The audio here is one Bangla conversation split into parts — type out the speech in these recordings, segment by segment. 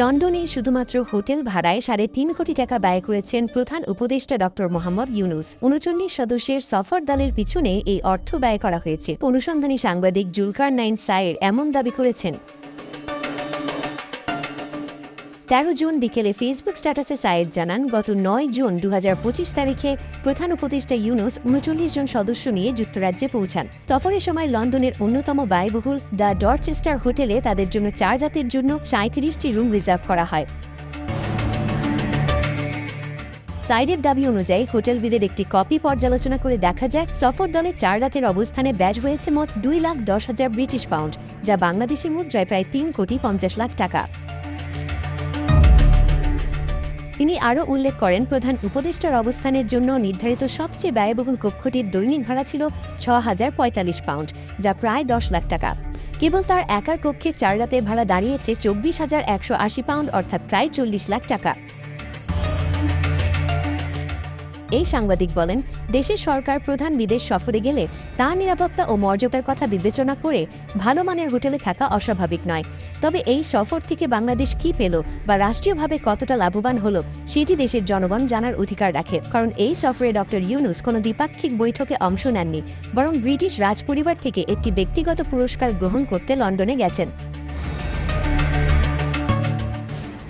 লন্ডনে শুধুমাত্র হোটেল ভাড়ায় সাড়ে তিন কোটি টাকা ব্যয় করেছেন প্রধান উপদেষ্টা ডক্টর মোহাম্মদ ইউনুস। উনচল্লিশ সদস্যের সফর দলের পিছনে এই অর্থ ব্যয় করা হয়েছে। অনুসন্ধানী সাংবাদিক জুলকার নাইন সায়ের এমন দাবি করেছেন তেরো জুন বিকেলে ফেসবুক স্ট্যাটাসে সায়েদ জানান, গত নয় জুন দু হাজার পঁচিশ তারিখে প্রধান উপদেষ্টা ইউনুস উনচল্লিশ জন সদস্য নিয়ে যুক্তরাজ্যে পৌঁছান। সফরের সময় লন্ডনের অন্যতম ব্যয়বহুল দ্য ডরচেস্টার হোটেলে তাদের জন্য চার জাতের জন্য সাঁত্রিশটি রুম রিজার্ভ করা হয়। সাইডের দাবি অনুযায়ী হোটেলবিদের একটি কপি পর্যালোচনা করে দেখা যায়, সফর দলে চার রাতের অবস্থানে ব্যাজ হয়েছে মোট দুই লাখ দশ হাজার ব্রিটিশ পাউন্ড, যা বাংলাদেশি মুদ্রায় প্রায় তিন কোটি পঞ্চাশ লাখ টাকা। তিনি আরও উল্লেখ করেন, প্রধান উপদেষ্টার অবস্থানের জন্য নির্ধারিত সবচেয়ে ব্যয়বহুল কক্ষটির দৈনিক ভাড়া ছিল ছ হাজার পঁয়তাল্লিশ পাউন্ড, যা প্রায় দশ লাখ টাকা। কেবল তার একার কক্ষের চার রাতে ভাড়া দাঁড়িয়েছে চব্বিশ হাজার একশো আশি পাউন্ড, অর্থাৎ প্রায় চল্লিশ লাখ টাকা। এই সাংবাদিক বলেন, দেশের সরকার প্রধান বিদেশ সফরে গেলে তার নিরাপত্তা ও মর্যাদার কথা বিবেচনা করে ভালো মানের হোটেলে থাকা অস্বাভাবিক নয়। তবে এই সফর থেকে বাংলাদেশ কি পেল বা রাষ্ট্রীয়ভাবে কতটা লাভবান হলো, সেটি দেশের জনগণ জানার অধিকার রাখে। কারণ এই সফরে ডক্টর ইউনুস কোনো দ্বিপাক্ষিক বৈঠকে অংশ নেননি, বরং ব্রিটিশ রাজপরিবার থেকে একটি ব্যক্তিগত পুরস্কার গ্রহণ করতে লন্ডনে গেছেন।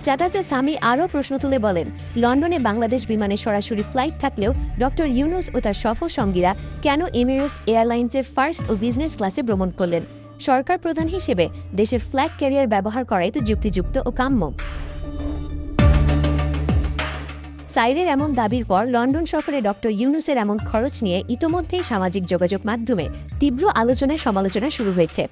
স্ট্যাটাসে স্বামী আরও প্রশ্ন তুলে বলেন, লন্ডনে বাংলাদেশ বিমানে সরাসরি ফ্লাইট থাকলেও ডক্টর ইউনুস ও তার সফর সঙ্গীরা কেন এমিরেটস এয়ারলাইন্সের ফার্স্ট ও বিজনেস ক্লাসে ভ্রমণ করলেন? সরকার প্রধান হিসেবে দেশের ফ্ল্যাগ ক্যারিয়ার ব্যবহার করাই তো যুক্তিযুক্ত ও কাম্য। সাইরের এমন দাবির পর লন্ডন সফরে ডক্টর ইউনুসের এমন খরচ নিয়ে ইতোমধ্যেই সামাজিক যোগাযোগ মাধ্যমে তীব্র আলোচনায় সমালোচনা শুরু হয়েছে।